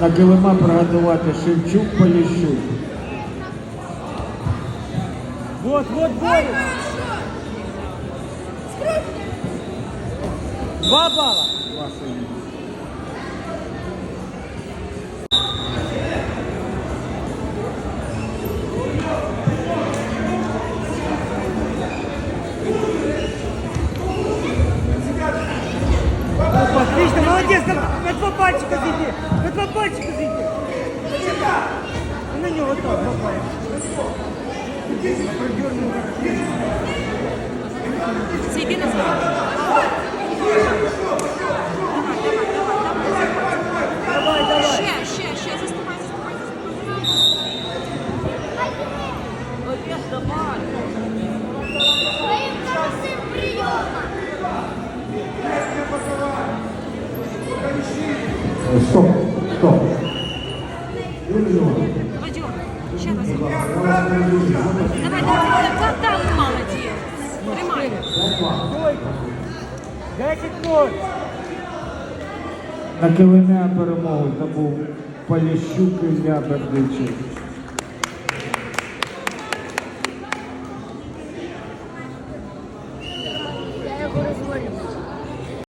На килима приготувати Шевчук, Поліщук. Вот, вот, вот. Два балла. Отлично, молодец, два пальчика зайди, на два пальчика зайди. На него так, два пальчика. Зайди назад. Давай, давай. Ще, ще, ще, заступай, заступай, заступай. Олег, давай. Стоп, стоп. Ще раз. Давай, давай, давай, молодець. Тримай. 10-0. На килимя перемогу, забув Поліщук Ілля Бердичів. Я його.